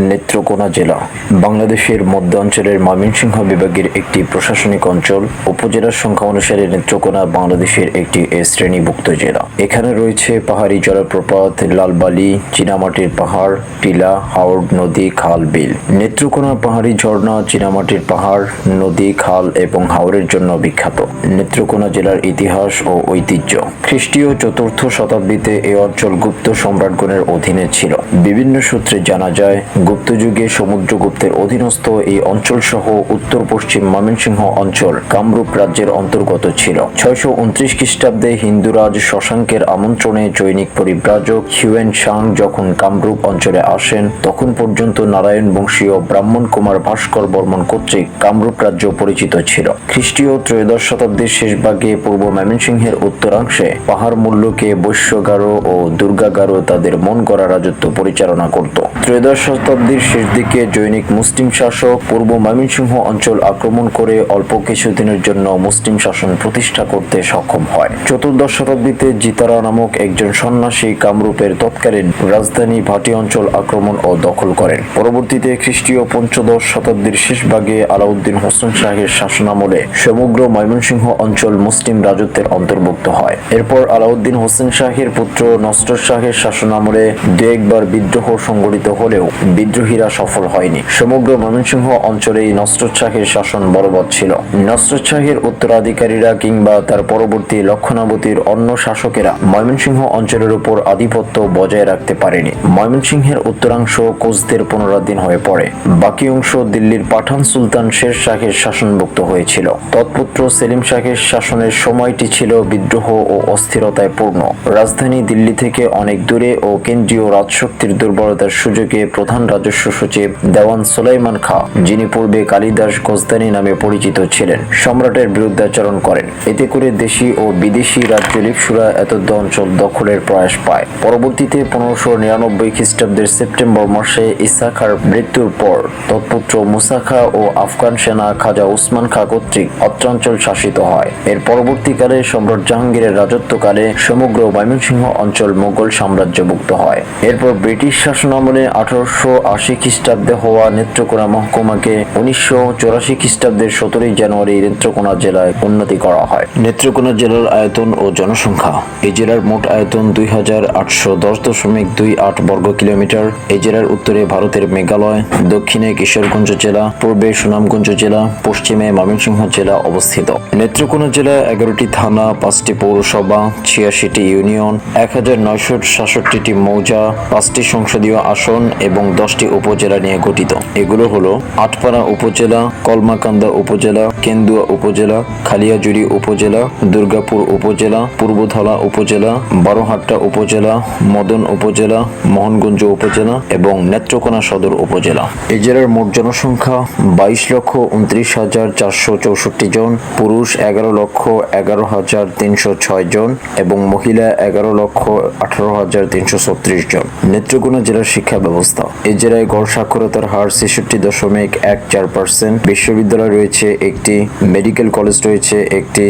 নেত্রকোনা জেলা, বাংলাদেশের মধ্য অঞ্চলের ময়মনসিংহ বিভাগের একটি প্রশাসনিক অঞ্চল, উপজেলার সংখ্যা অনুসারে নেত্রকোনা বাংলাদেশের একটি এ শ্রেণীভুক্ত জেলা। এখানে রয়েছে পাহাড়ি জলপ্রপাত লালবালি, চীনামাটির পাহাড়, টিলা হাওড় নদী, খাল, বিল। নেত্রকোনা পাহাড়ি ঝর্ণা, চীনামাটির পাহাড়, নদী, খাল এবং হাওড়ের জন্য বিখ্যাত। নেত্রকোনা জেলার ইতিহাস ও ঐতিহ্য। খ্রিস্টীয় চতুর্থ শতাব্দীতে এ অঞ্চল গুপ্ত সম্রাটগণের অধীনে ছিল। বিভিন্ন সূত্রে জানা যায়, গুপ্ত যুগে সমুদ্রগুপ্তের অধীনস্থ এই অঞ্চল সহ উত্তর পশ্চিম ময়মনসিংহ অঞ্চল কামরূপ রাজ্যের অন্তর্গত ছিল। ছয়শো উনত্রিশ খ্রিস্টাব্দে হিন্দুরাজ শশাঙ্কের আমন্ত্রণে জৈনিক পরিব্রাজক হিউয়েন সাং যখন কামরূপ অঞ্চলে আসেন, তখন পর্যন্ত নারায়ণ বংশীয় ব্রাহ্মণ কুমার ভাস্কর বর্মন কর্তৃক কামরূপ রাজ্য পরিচিত ছিল। খ্রিস্টীয় ত্রয়োদশ শতাব্দীর শেষ ভাগে পূর্ব ময়মনসিংহের উত্তরাংশে পাহাড় মূল্যকে বৈশ্যগারো ও দুর্গাগারো তাদের মন গড়া রাজত্ব পরিচালনা করত। ত্রয়োদশ শতাব্দীর শেষ দিকে জৈনিক মুসলিম শাসক পূর্ব ময়মনসিংহ অঞ্চল আক্রমণ করে অল্প কিছুদিনের জন্য মুসলিম শাসন প্রতিষ্ঠা করতে সক্ষম হয়। চতুর্দশ শতাব্দীতে জিতারা নামক একজন সন্ন্যাসী কামরূপের তৎকালীন রাজধানী ভাটি অঞ্চল আক্রমণ ও দখল করেন। পরবর্তীতে খ্রিস্টীয় পঞ্চদশ শতাব্দীর শেষ ভাগে আলাউদ্দিন হোসেন শাহের শাসনামলে সমগ্র ময়মনসিংহ অঞ্চল মুসলিম রাজত্বের অন্তর্ভুক্ত হয়। এরপর আলাউদ্দিন হোসেন শাহের পুত্র নস্টর শাহের শাসনামলে দু একবার বিদ্রোহ সংগঠিত হলেও বিদ্রোহীরা সফল হয়নি। সমগ্র ময়মনসিংহ অঞ্চলেই নস্টর শাহের শাসন বলবৎ ছিল। নস্টর শাহের উত্তরাধিকারীরা কিংবা তার পরবর্তী লক্ষণাবতীর অন্য শাসকেরা ময়মনসিংহ অঞ্চলের উপর আধিপত্য বজায় রাখতে পারেনি। ময়মনসিংহের উত্তরাংশ কোচদের পুনরাধীন হয়ে পড়ে। বাকি অংশ দিল্লির পাঠান সুলতান শের শাহের শাসনভুক্ত হয়েছিল। তৎপুত্র সেলিম শাহের শাসনের সময়টি ছিল বিদ্রোহ ও অস্থিরতায় পূর্ণ। রাজধানী দিল্লি থেকে অনেক দূরে ও কেন্দ্রীয় রাজশক্তির দুর্বলতার সুযোগে প্রধান রাজস্ব সচিব দেওয়ান সুলাইমান খা, যিনি পূর্বে কালিদাস গোজদানি নামে পরিচিত ছিলেন, সম্রাটের বিরুদ্ধাচরণ করেন। এতে করে দেশি ও বিদেশি রাজ্য লিপসুরা এতদ অঞ্চল দখলের প্রয়াস পায়। পরবর্তীতে পনেরোশো নিরানব্বই খ্রিস্টাব্দের সেপ্টেম্বর মাসে ইসাখার মৃত্যুর পর তৎপুত্র মুসা খা ও আফগান সেনা খাজা উসমান খা কর্তৃক অত্রাঞ্চল শাসিত হয়। এর পরবর্তীকালে সম্রাট জাহাঙ্গীরের রাজত্বকালে সমগ্র ময়মনসিংহ অঞ্চল মোগল সাম্রাজ্যভুক্ত হয়। এরপর ব্রিটিশ শাসনামলে আঠারোশো আশি খ্রিস্টাব্দে হওয়া নেত্রকোনা মহকুমাকে উনিশশো চৌরাশি খ্রিস্টাব্দের সতেরোই জানুয়ারি নেত্রকোনা জেলায় উন্নতি করা হয়। নেত্রকোনা জেলার আয়তন ও জনসংখ্যা। এই জেলার মোট আয়তন দুই হাজার আটশো দশ দশমিক দুই আট বর্গ কিলোমিটার। এই জেলার উত্তরে ভারতের মেঘালয়, দক্ষিণে কিশোরগঞ্জ জেলা, পূর্বে সুনামগঞ্জ জেলা, পশ্চিমে ময়মনসিংহ জেলা অবস্থিত। নেত্রকোনা জেলায় এগারোটি থানা, পাঁচটি পৌরসভা ছিয়াশিটি ইউনিয়ন, এক হাজার নয়শো সাতষট্টিটি মৌজা, পাঁচটি সংসদীয় আসন এবং দশটি উপজেলা নিয়ে গঠিত। এগুলো হলো আটপাড়া উপজেলা, কলমাকান্দা উপজেলা, কেন্দুয়া উপজেলা, খালিয়াজুড়ি উপজেলা, দুর্গাপুর উপজেলা, পূর্বধলা উপজেলা, বারোহাট্টা উপজেলা, মদন উপজেলা, মোহনগঞ্জ উপজেলা এবং নেত্রকোনা সদর উপজেলা। এই জেলার মোট জনসংখ্যা বাইশ লক্ষ উনত্রিশ হাজার চারশো চৌষট্টি জন, পুরুষ এগারো লক্ষ এগারো হাজার তিনশো ছয় জন এবং মহিলা এগারো লক্ষ আঠারো হাজার তিনশো ছত্রিশ জন। নেত্রকোনা জেলার শিক্ষা ব্যবস্থা। এই জেলায় গড় সাক্ষরতার হার ছেষট্টি দশমিক এক চার পার্সেন্ট। বিশ্ববিদ্যালয় রয়েছে একটি, মেডিকেল কলেজ রয়েছে একটি,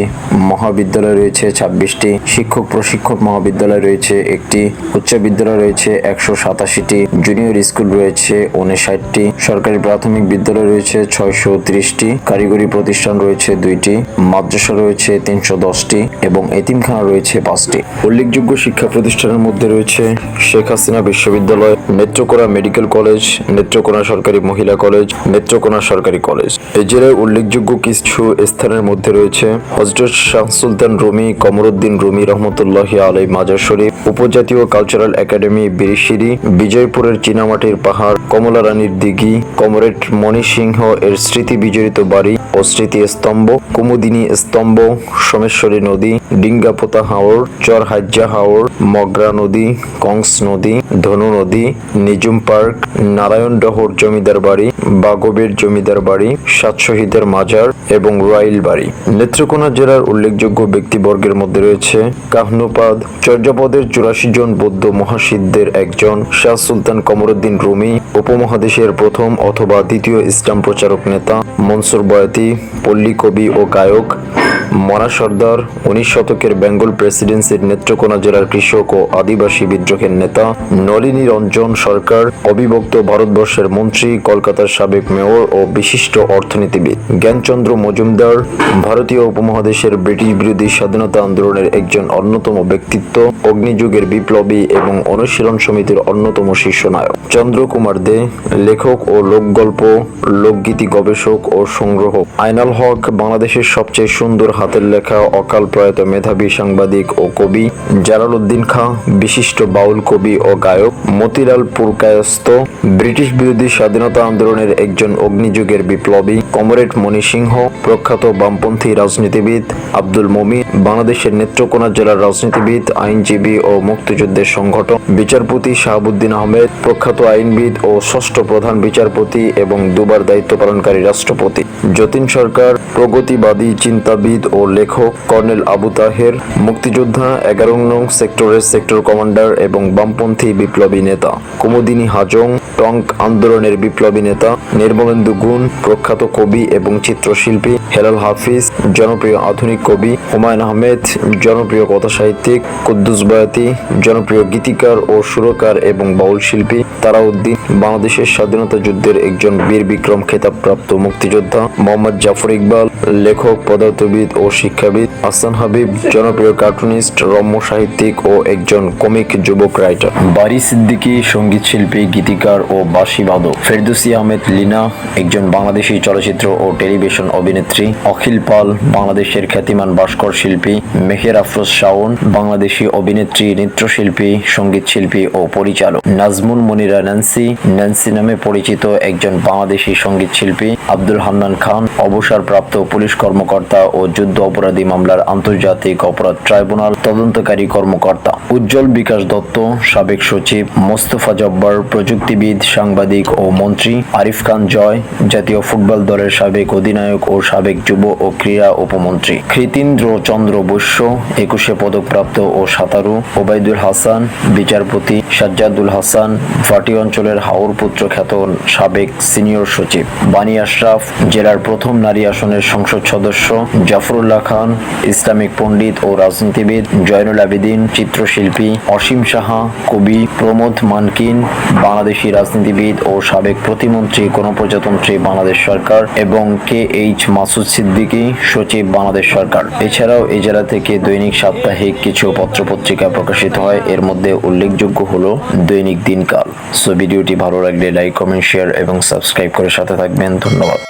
মহাবিদ্যালয় রয়েছে ছাব্বিশটি, শিক্ষক প্রশিক্ষক মহাবিদ্যালয় রয়েছে একটি, উচ্চ বিদ্যালয় রয়েছে একশো সাতাশিটি, জুনিয়র স্কুল রয়েছে উনষাটটি, সরকারি প্রাথমিক বিদ্যালয় রয়েছে ছয়শো ত্রিশটি, কারিগরি প্রতিষ্ঠান রয়েছে দুইটি, মাদ্রাসা রয়েছে তিনশো দশটি এবং এতিমখানা রয়েছে পাঁচটি। উল্লেখযোগ্য শিক্ষা প্রতিষ্ঠানের মধ্যে রয়েছে শেখ হাসিনা বিশ্ববিদ্যালয়, নেত্রকোনা মেডিকেল কলেজ, নেত্রকোনা সরকারি মহিলা কলেজ, নেত্রকোনা সরকারি কলেজ। এই জেলার উল্লেখযোগ্য কিছু স্থানের মধ্যে রয়েছে হজরত শাহ সুলতান রুমি, কমরুদ্দিন রুমি রহমতুল্লাহ আলাই মাজার শরীফ, উপজাতীয় কালচারাল একাডেমি বিরিশিরি, বিজয়পুরের চীনামাটির পাহাড়, কমলা রানীর দিঘি, কমরেড মণি সিংহ এর স্মৃতি বিজড়িত বাড়ি ও স্মৃতি স্তম্ভ, কুমুদিনী স্তম্ভ, সোমেশ্বরী নদী ডিঙ্গাপোতা হাওর চর হাজ্জা হাওর মগরা নদী, কংস নদী, ধনু নদী, নিজুম পার্ক নারায়ণডহর জমিদার বাড়ি, বাগবের জমিদার বাড়ি, সাত শহীদের মাজার এবং রাইল বাড়ি। নেত্রকোনা জেলার উল্লেখযোগ্য ব্যক্তিবর্গের মধ্যে রয়েছে কাহনুপাদ, চর্যাপদের চুরাশি জন বৌদ্ধ মহাসিদ্ধের একজন, শাহ সুলতান কমরুদ্দিন রুমি, উপমহাদেশের প্রথম অথবা দ্বিতীয় ইসলাম প্রচারক নেতা, মনসুর বয়াতি, পল্লী কবি ও গায়ক মনা সর্দার, উনিশ শতকের বেঙ্গল প্রেসিডেন্সির নেত্রকোনা জেলার কৃষক ও আদিবাসী বিদ্রোহের নেতা নলিনী রঞ্জন সরকার, অবিভক্ত ভারতবর্ষের মন্ত্রী, কলকাতার সাবেক মেয়র ও বিশিষ্ট অর্থনীতিবিদ জ্ঞানচন্দ্র মজুমদার, ভারতীয় উপমহাদেশের ব্রিটিশ বিরোধী স্বাধীনতা আন্দোলনের একজন অন্যতম ব্যক্তিত্ব, অগ্নিযুগের বিপ্লবী এবং অনুশীলন সমিতির অন্যতম শীর্ষ নায়ক। চন্দ্রকুমার দে, লেখক ও লোকগল্প, লোকগীতি গবেষক ও সংগ্রহ আইনাল হক, বাংলাদেশের সবচেয়ে সুন্দর হাতের লেখা, অকাল প্রয়াত মেধাবী সাংবাদিক ও কবি। জালালউদ্দিন খাঁ বিশিষ্ট বাউল কবি ও গায়ক মতিলাল পুরকায়স্ত ব্রিটিশ বিরোধী স্বাধীনতা আন্দোলনের একজন অগ্নিযুগের বিপ্লবী, কমরেড মণি সিংহ, প্রখ্যাত বামপন্থী রাজনীতিবিদ আব্দুল মমিন, বাংলাদেশের নেত্রকোনা জেলার রাজনীতিবিদ, আইনজীবী ও মুক্তিযুদ্ধের সংগঠক বিচারপতি শাহাবুদ্দিন আহমেদ, প্রখ্যাত আইনবিদ ও ষষ্ঠ প্রধান বিচারপতি এবং দুবার দায়িত্ব পালনকারী রাষ্ট্রপতি। যতীন সরকার, প্রগতিবাদী চিন্তাবিদ ও লেখক কর্নেল আবু তাহের, মুক্তিযোদ্ধা, এগারো নং সেক্টরের সেক্টর কমান্ডার এবং বামপন্থী বিপ্লবী নেতা। কুমুদিনী হাজং, টঙ্ক আন্দোলনের বিপ্লবী নেতা, নির্মলেন্দু গুণ, প্রখ্যাত কবি এবং চিত্রশিল্পী, হেলাল হাফিজ, জনপ্রিয় আধুনিক কবি, হুমায়ুন আহমেদ, জনপ্রিয় কথাসাহিত্যিক কুদ্দুস বয়াতি, জনপ্রিয় গীতিকার ও সুরকার এবং বাউল শিল্পী, তারাউদ্দিন, বাংলাদেশের স্বাধীনতা যুদ্ধের একজন বীর বিক্রম খেতাবপ্রাপ্ত মুক্তিযোদ্ধা, মোহাম্মদ জাফর ইকবাল লেখক, পদার্থবিদ ও শিক্ষাবিদ আসান হাবিব, জনপ্রিয় কার্টুনিস্ট, রম্য সাহিত্যিক ও একজন কমিক যুবক রাইটার। বারি সিদ্দিকী, সংগীত শিল্পী, গীতিকার ও বাঁশিবাদক ফেরদৌসি আহমেদ লিনা, একজন বাংলাদেশি চলচ্চিত্র ও টেলিভিশন অভিনেত্রী। অখিল পাল, বাংলাদেশের খ্যাতিমান ভাস্কর শিল্পী। মেহের আফরোজ শাওন, বাংলাদেশি অভিনেত্রী, নৃত্যশিল্পী, সংগীত শিল্পী ও পরিচালক। নাজমুন মনিরা ন্যান্সি ন্যান্সি নামে পরিচিত একজন বাংলাদেশি সংগীত শিল্পী। আব্দুল হান্নান খান, অবসরপ্রাপ্ত পুলিশ কর্মকর্তা ও যুদ্ধ অপরাধী মামলার আন্তর্জাতিক অপরাধ ট্রাইব্যুনাল তদন্তকারী কর্মকর্তা উজ্জ্বল বিকাশ দত্ত, সাবেক সচিব মোস্তফা জব্বার, প্রযুক্তিবিদ, সাংবাদিক ও মন্ত্রী আরিফ খান জয়, জাতীয় ফুটবল দলের সাবেক অধিনায়ক ও সাবেক যুব ও ক্রীড়া উপমন্ত্রী কৃতীন্দ্র চন্দ্র বৈশ্য, একুশে পদকপ্রাপ্ত ও সাঁতারু, ওবায়দুল হাসান, বিচারপতি সাজ্জাদুল হাসান, ভাটি অঞ্চলের হাওর পুত্র খ্যাত সাবেক সিনিয়র সচিব। বানী আশরাফ জেলার প্রথম নারী আসনের সংসদ সদস্য জাফরুল্লাহ খান, ইসলামিক পণ্ডিত ও রাজনীতিবিদ জয়নুল আবেদিন, চিত্রশিল্পী অসীম সাহা, কবি প্রমোদ মানকিন, বাংলাদেশি রাজনীতিবিদ ও সাবেক প্রতিমন্ত্রী গণপ্রজাতন্ত্রী বাংলাদেশ সরকার এবং কে এইচ মাসুদ সিদ্দিকী, সচিব বাংলাদেশ সরকার। এছাড়াও এই জেলা থেকে দৈনিক সাপ্তাহিক কিছু পত্রপত্রিকা প্রকাশিত হয়। এর মধ্যে উল্লেখযোগ্য হলো দৈনিক দিনকাল। সো ভিডিওটি ভালো লাগলে লাইক, কমেন্ট, শেয়ার এবং সাবস্ক্রাইব করে সাথে থাকবেন। ধন্যবাদ।